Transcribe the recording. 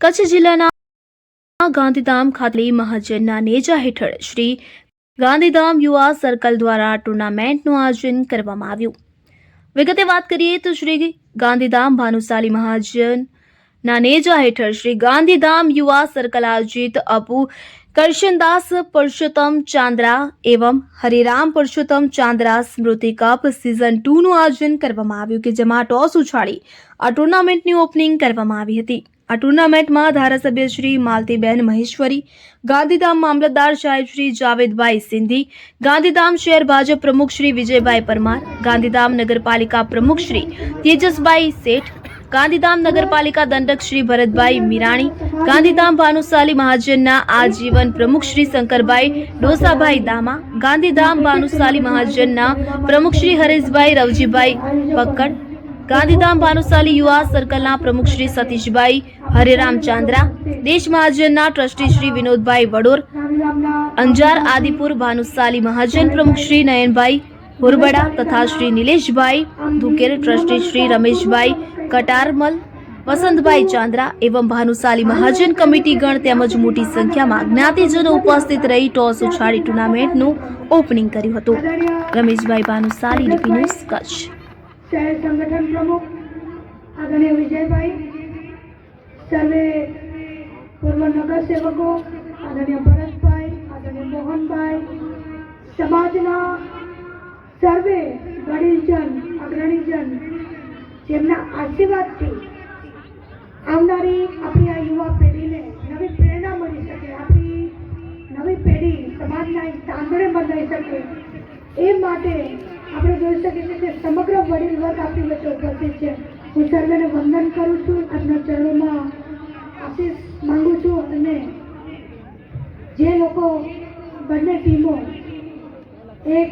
કચ્છ જિલ્લાના ગાંધીધામ ખાતે મહાજનના નેજા હેઠળ શ્રી ગાંધીધામ યુવા સર્કલ દ્વારા ટુર્નામેન્ટનું આયોજન કરવામાં આવ્યું. વિગતે વાત કરીએ તો શ્રી ગાંધીધામ ભાનુશાલી મહાજન ના નેજા હેઠળ શ્રી ગાંધીધામ યુવા સર્કલ આયોજિત અપુ કરશનદાસ પરસોત્તમ ચાંદ્રા એવં હરિરામ પરસોત્તમ ચાંદ્રા સ્મૃતિ કપ સિઝન ટુનું આયોજન કરવામાં આવ્યું કે જેમાં ટોસ ઉછાળી આ ટુર્નામેન્ટની ઓપનિંગ કરવામાં આવી હતી. આ ટુર્નામેન્ટમાં ધારાસભ્ય શ્રી માલતીબેન મહેશ્વરી, ગાંધીધામ મામલતદાર સાહેબ શ્રી જાવેદભાઈ સિંધી, ગાંધીધામ શહેર ભાજપ પ્રમુખ શ્રી વિજયભાઈ પરમાર, ગાંધીધામ નગરપાલિકા પ્રમુખ શ્રી તેજસભાઈ શેઠ, ગાંધીધામ નગરપાલિકા દંડક શ્રી ભરતભાઈ મીરાણી, ગાંધીધામ ભાનુશાલી મહાજનના આજીવન પ્રમુખ શ્રી શંકરભાઈ ડોસાભાઈ દામા, ગાંધીધામ ભાનુશાલી મહાજનના પ્રમુખ શ્રી હરેશભાઈ રવજીભાઈ પક્કડ, ગાંધીધામ ભાનુશાલી યુવા સર્કલના પ્રમુખ શ્રી સતીશભાઈ હરેરામ ચાંદ્રા દેશ મહાજનના ટ્રસ્ટી શ્રી વિનોદભાઈ વડોર, અંજાર આદિપુર ભાનુશાલી મહાજન પ્રમુખ શ્રી નયનભાઈ હોરબડા તથા શ્રી નિલેશભાઈ ધુકેર ટ્રસ્ટી શ્રી રમેશભાઈ કટારમલ, વસંતભાઈ ચાંદ્રા એવં ભાનુશાલી મહાજન કમિટી ગણ તેમજ મોટી સંખ્યામાં જ્ઞાતિજનો ઉપસ્થિત રહી ટોસ ઉછાળી ટુર્નામેન્ટનું ઓપનિંગ કર્યું હતું. Rameshbhai Bhanushali DP news Kutch. સંગઠન પ્રમુખ આદરણીય વિજયભાઈ સર્વે પૂર્વ નગરસેવકો, આદરણીય ભરતભાઈ, આદરણીય મોહનભાઈ, સમાજના સર્વે વડીલજન અગ્રણીજન, જેમના આશીર્વાદથી આવનારી આપણી આ યુવા પેઢીને નવી પ્રેરણા મળી શકે, આપણી નવી પેઢી સમાજના એક તાંદડે બંધાઈ શકે. એ માટે આપણે જોઈ શકીએ છીએ કે સમગ્ર વડીલ વર્ગ આપણી વચ્ચે ઉપસ્થિત છે. હું સર્વેને વંદન કરું છું. આજના ચરણોમાં આશીષ માંગુ છું અને જે લોકો બંને ટીમો એક